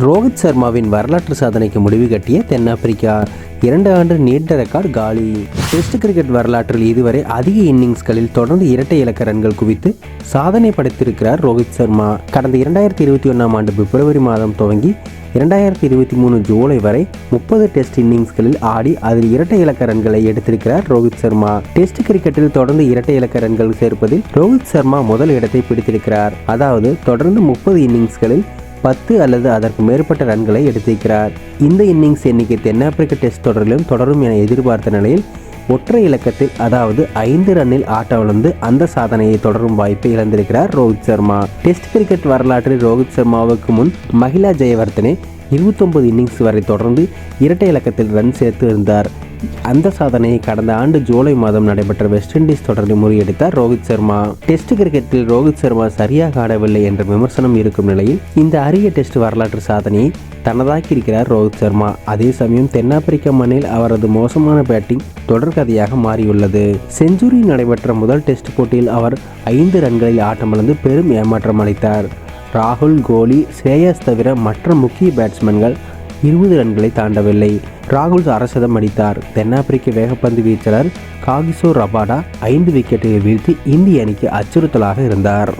ரோஹித் சர்மாவின் வரலாற்று சாதனைக்கு முடிவு கட்டிய தென்னாப்பிரிக்கா. இரண்டு ஆண்டு நீண்ட ரெக்கார்ட் காலி. டெஸ்ட் கிரிக்கெட் வரலாற்றில் இதுவரை அதிக இன்னிங்ஸ்களில் தொடர்ந்து இரட்டை இலக்க ரன்கள் குவித்து சாதனை படைத்திருக்கிறார் ரோஹித் சர்மா. கடந்த இரண்டாயிரத்தி இருபத்தி ஒன்றாம் ஆண்டு பிப்ரவரி மாதம் துவங்கி இரண்டாயிரத்தி இருபத்தி மூணு ஜூலை வரை முப்பது டெஸ்ட் இன்னிங்ஸ்களில் ஆடி அதில் இரட்டை இலக்க ரன்களை எடுத்திருக்கிறார் ரோஹித் சர்மா. டெஸ்ட் கிரிக்கெட்டில் தொடர்ந்து இரட்டை இலக்க ரன்கள் சேர்ப்பதில் ரோஹித் சர்மா முதல் இடத்தை பிடித்திருக்கிறார். அதாவது தொடர்ந்து முப்பது இன்னிங்ஸ்களில் பத்து அல்லது அதற்கு மேற்பட்ட ரன்களை எடுத்திருக்கிறார். இந்த இன்னிங்ஸ் எண்ணிக்கை தென்னாப்பிரிக்க டெஸ்ட் தொடரிலும் தொடரும் என எதிர்பார்த்த நிலையில் ஒற்றை இலக்கத்தில் அதாவது ஐந்து ரன்னில் ஆட்டமிழந்து அந்த சாதனையை தொடரும் வாய்ப்பை இழந்திருக்கிறார் ரோஹித் சர்மா. டெஸ்ட் கிரிக்கெட் வரலாற்றில் ரோஹித் சர்மாவுக்கு முன் மகிழா ஜெயவர்தனே இருபத்தொன்பது இன்னிங்ஸ் வரை தொடர்ந்து இரட்டை இலக்கத்தில் ரன் சேர்த்து இருந்தார் அந்த சாதனையை கடந்த ஆண்டு ஜூலை மாதம் நடைபெற்ற வெஸ்ட் இண்டீஸ் தொடரில் முறியடித்தார் ரோஹித் சர்மா. டெஸ்ட் கிரிக்கெட்டில் ரோஹித் சர்மா சரியாக ஆடவில்லை என்ற விமர்சனம் இருக்கும் நிலையில் இந்த அரிய டெஸ்ட் வரலாற்று சாதனையை தனதாக்கியிருக்கிறார் ரோஹித் சர்மா. அதே சமயம் தென்னாப்பிரிக்க மண்ணில் அவரது மோசமான பேட்டிங் தொடர்கதையாக மாறியுள்ளது. செஞ்சுரி நடைபெற்ற முதல் டெஸ்ட் போட்டியில் அவர் ஐந்து ரன்களில் ஆட்டமிழந்து பெரும் ஏமாற்றம் அளித்தார். ராகுல் கோலி ஸ்ரேயஸ் தவிர மற்ற முக்கிய பேட்ஸ்மேன்கள் இருபது ரன்களை தாண்டவில்லை. ராகுல் அரசதம் அடித்தார். தென்னாப்பிரிக்க வேகப்பந்து வீச்சாளர் காகிசோ ரபாடா ஐந்து விக்கெட்டை வீழ்த்தி இந்திய அணிக்கு அச்சுறுத்தலாக இருந்தார்.